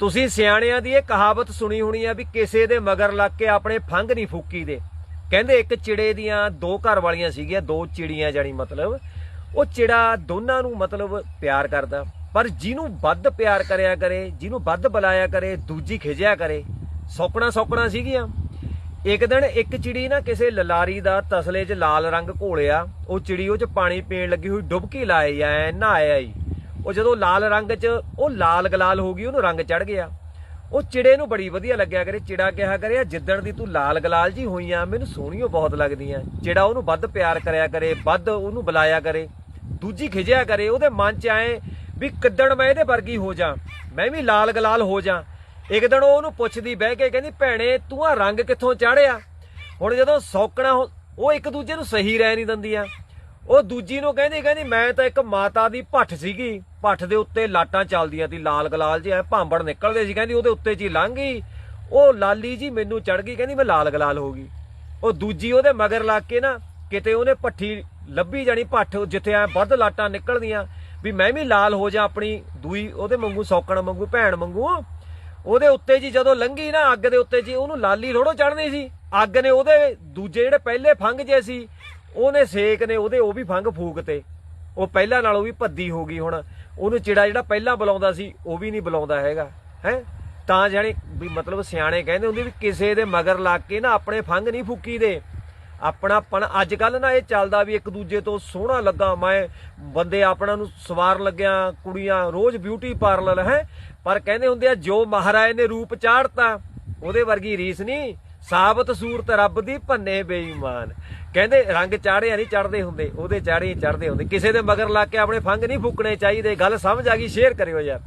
ਤੁਸੀਂ ਸਿਆਣਿਆਂ ਦੀ ਇਹ ਕਹਾਵਤ ਸੁਣੀ ਹੋਣੀ ਆ ਵੀ ਕਿਸੇ ਦੇ ਮਗਰ ਲੱਗ ਕੇ ਆਪਣੇ ਫੰਗ ਨਹੀਂ ਫੂਕੀ ਦੇ ਕਹਿੰਦੇ ਇੱਕ ਚਿੜੇ ਦੀਆਂ ਦੋ ਘਰ ਵਾਲੀਆਂ ਸੀਗੀਆਂ, ਦੋ ਚਿੜੀਆਂ ਜਾਨੀ ਮਤਲਬ। ਉਹ ਚਿੜਾ ਦੋਨਾਂ ਨੂੰ ਮਤਲਬ ਪਿਆਰ ਕਰਦਾ, ਪਰ ਜਿਹਨੂੰ ਵੱਧ ਪਿਆਰ ਕਰਿਆ ਕਰੇ, ਜਿਹਨੂੰ ਵੱਧ ਬੁਲਾਇਆ ਕਰੇ, ਦੂਜੀ ਖਿਜਿਆ ਕਰੇ ਸੌਕਣਾ ਸੌਕਣਾ ਸੀਗੀਆਂ। ਇੱਕ ਦਿਨ ਇੱਕ ਚਿੜੀ ਨਾ ਕਿਸੇ ਲਲਾਰੀ ਦਾ ਤਸਲੇ 'ਚ ਲਾਲ ਰੰਗ ਘੋਲਿਆ, ਉਹ ਚਿੜੀ ਉਹ 'ਚ ਪਾਣੀ ਪੀਣ ਲੱਗੀ ਹੋਈ ਡੁਬਕੀ ਲਾਏ ਐ ਨਹਾਇਆ ਈ। ਉਹ ਜਦੋਂ ਲਾਲ ਰੰਗ 'ਚ ਉਹ ਲਾਲ ਗਲਾਲ ਹੋ ਗਈ, ਉਹਨੂੰ ਰੰਗ ਚੜ ਗਿਆ। ਉਹ ਚਿੜੇ ਨੂੰ ਬੜੀ ਵਧੀਆ ਲੱਗਿਆ ਕਰੇ, ਚਿੜਾ ਕਿਹਾ ਕਰੇ ਜਿੱਦਣ ਦੀ ਤੂੰ ਲਾਲ ਗਲਾਲ ਜੀ ਹੋਈ ਆ, ਮੈਨੂੰ ਸੋਹਣੀਓ ਬਹੁਤ ਲੱਗਦੀਆਂ ਚਿੜਾ ਉਹਨੂੰ ਵੱਧ ਪਿਆਰ ਕਰਿਆ ਕਰੇ, ਵੱਧ ਉਹਨੂੰ ਬੁਲਾਇਆ ਕਰੇ। ਦੂਜੀ ਖਿਜਿਆ ਕਰੇ, ਉਹਦੇ ਮਨ 'ਚ ਆਏ ਵੀ ਕਿੱਦਣ ਮੈਂ ਇਹਦੇ ਵਰਗੀ ਹੋ ਜਾ, ਮੈਂ ਵੀ ਲਾਲ ਗਲਾਲ ਹੋ ਜਾ। ਇੱਕ ਦਿਨ ਉਹ ਉਹਨੂੰ ਪੁੱਛਦੀ ਬਹਿ ਕੇ ਕਹਿੰਦੀ, ਭੈਣੇ, ਤੂੰ ਆ ਰੰਗ ਕਿੱਥੋਂ ਚਾੜਿਆ ਹੁਣ ਜਦੋਂ ਸੌਕਣਾ ਉਹ ਇੱਕ ਦੂਜੇ ਨੂੰ ਸਹੀ ਰਹਿ ਨਹੀਂ ਦਿੰਦੀਆਂ। ਉਹ ਦੂਜੀ ਨੂੰ ਕਹਿੰਦੀ ਕਹਿੰਦੀ ਮੈਂ ਤਾਂ ਇੱਕ ਮਾਤਾ ਦੀ ਭੱਠ ਸੀਗੀ, ਭੱਠ ਦੇ ਉੱਤੇ ਲਾਟਾਂ ਚੱਲਦੀਆਂ ਸੀ ਲਾਲ ਗਲਾਲ ਜੀ ਐ ਭਾਂਬੜ ਨਿਕਲਦੇ ਸੀ, ਕਹਿੰਦੀ ਉਹਦੇ ਉੱਤੇ ਜੀ ਲੰਘ ਗਈ। ਉਹ ਲਾਲੀ ਜੀ ਮੈਨੂੰ ਚੜ ਗਈ, ਕਹਿੰਦੀ ਮੈਂ ਲਾਲ ਗਲਾਲ ਹੋ ਗਈ। ਉਹ ਦੂਜੀ ਉਹਦੇ ਮਗਰ ਲੱਗ ਕੇ ਨਾ, ਕਿਤੇ ਉਹਨੇ ਭੱਠੀ ਲੱਭੀ ਜਾਣੀ ਭੱਠ ਜਿੱਥੇ ਐ ਵੱਧ ਲਾਟਾਂ ਨਿਕਲਦੀਆਂ, ਵੀ ਮੈਂ ਵੀ ਲਾਲ ਹੋ ਜਾ ਆਪਣੀ ਦੂਈ, ਉਹਦੇ ਮੰਗੂ ਸੌਕਣ ਮੰਗੂ ਭੈਣ ਮੰਗੂ ਉਹਦੇ ਉੱਤੇ ਜੀ ਜਦੋਂ ਲੰਘੀ ਨਾ, ਅੱਗ ਦੇ ਉੱਤੇ ਜੀ, ਉਹਨੂੰ ਲਾਲੀ ਥੋੜੋ ਚੜਨੀ ਸੀ। ਅੱਗ ਨੇ ਉਹਦੇ ਦੂਜੇ ਜਿਹੜੇ ਪਹਿਲੇ ਫੰਗ ਜੇ ਸੀ ਉਹਨੇ ਸੇਕ ਨੇ ਉਹਦੇ ਉਹ ਵੀ ਫੰਗ ਫੂਕਤੇ ਉਹ ਪਹਿਲਾਂ ਨਾਲੋਂ ਵੀ ਭੱਦੀ ਹੋ ਗਈ ਹੁਣ। ਉਹਨੂੰ ਚਿੜਾ ਜਿਹੜਾ ਪਹਿਲਾਂ ਬੁਲਾਉਂਦਾ ਸੀ, ਉਹ ਵੀ ਨਹੀਂ ਬੁਲਾਉਂਦਾ ਹੈਗਾ। ਹੈ? ਤਾਂ ਜਾਣੀ ਵੀ ਮਤਲਬ ਸਿਆਣੇ ਕਹਿੰਦੇ ਹੁੰਦੇ ਵੀ ਕਿਸੇ ਦੇ ਮਗਰ ਲੱਗ ਕੇ ਨਾ ਆਪਣੇ ਫੰਗ ਨਹੀਂ ਫੂਕੀ ਦੇ। ਆਪਣਾਪਣ ਅੱਜ ਕੱਲ ਨਾ ਇਹ ਚੱਲਦਾ ਵੀ ਇੱਕ ਦੂਜੇ ਤੋਂ ਸੋਹਣਾ ਲੱਗਾ। ਮੈਂ ਬੰਦੇ ਆਪਣਾ ਨੂੰ ਸਵਾਰ ਲੱਗਿਆ, ਕੁੜੀਆਂ ਰੋਜ਼ ਬਿਊਟੀ ਪਾਰਲਰ ਹੈ? ਪਰ ਕਹਿੰਦੇ ਹੁੰਦੇ ਆ, ਜੋ ਮਹਾਰਾਜ ਨੇ ਰੂਪ ਚਾੜਤਾ, ਉਹਦੇ ਵਰਗੀ ਰੀਸ ਨਹੀਂ। ਸਾਬਤ ਸੂਰਤ ਰੱਬ ਦੀ ਭੰਨੇ ਬੇਈਮਾਨ। ਕਹਿੰਦੇ ਰੰਗ ਚਾੜਿਆ ਨਹੀਂ ਚੜਦੇ ਹੁੰਦੇ, ਉਹਦੇ ਚਾੜੇ ਚੜਦੇ ਹੁੰਦੇ। ਕਿਸੇ ਦੇ ਮਗਰ ਲੱਗ ਕੇ ਆਪਣੇ ਫੰਗ ਨਹੀਂ ਫੂਕਣੇ ਚਾਹੀਦੇ। ਗੱਲ ਸਮਝ ਆ ਗਈ, ਸ਼ੇਅਰ ਕਰਿਓ ਯਾਰ।